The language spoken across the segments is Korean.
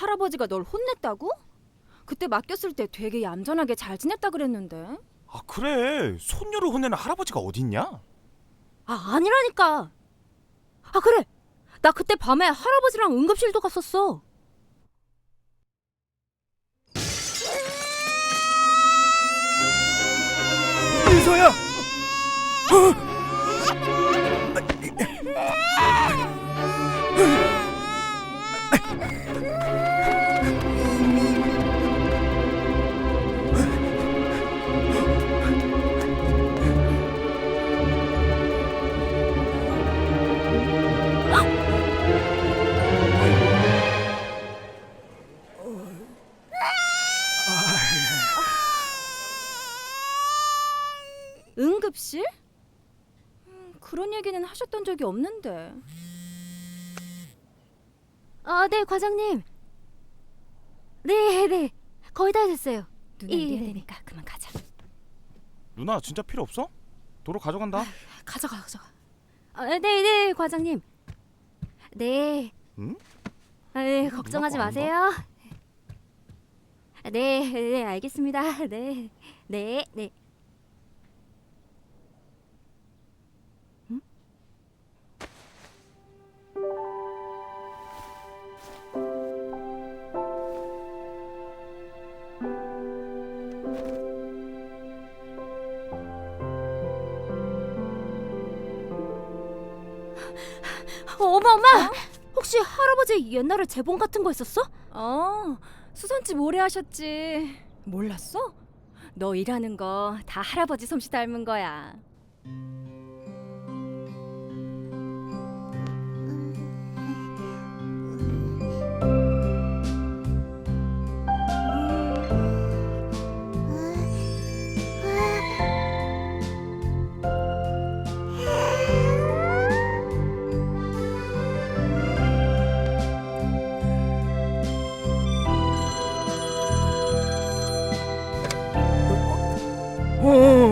할아버지가 널 혼냈다고? 그때 맡겼을 때 되게 얌전하게 잘 지냈다 그랬는데. 아 그래 손녀를 혼내는 할아버지가 어딨냐? 아, 아니라니까. 아, 그래. 나 그때 밤에 할아버지랑 응급실도 갔었어. 민서야! 응급실? 음, 그런 얘기는 하셨던 적이 없는데. 아, 네, 과장님. 네, 네. 거의 다 됐어요. 눈에 예, 띄어야 네. 되니까 그만 가자. 누나 진짜 필요 없어? 도로 가져간다. 가져가, 가져가. 아, 네, 네, 과장님. 네. 응? 아, 네, 걱정하지 마세요. 네, 네, 알겠습니다. 네. 네, 네. 어머, 엄마! 혹시 할아버지 옛날에 재본 같은 거 있었어? 어, 수선집 오래 하셨지. 몰랐어? 너 일하는 거 다 할아버지 솜씨 닮은 거야.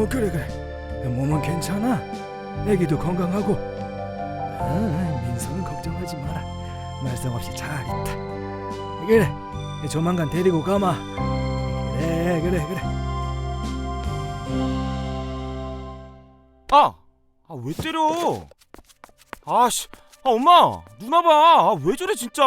어 그래 그래. 몸은 괜찮아. 애기도 건강하고. 아, 민서는 걱정하지 마라. 말썽 없이 잘 있다. 그래 조만간 데리고 가마. 그래 그래 그래. 아! 아 왜 때려? 아씨 아 엄마 누나 봐왜 저래 진짜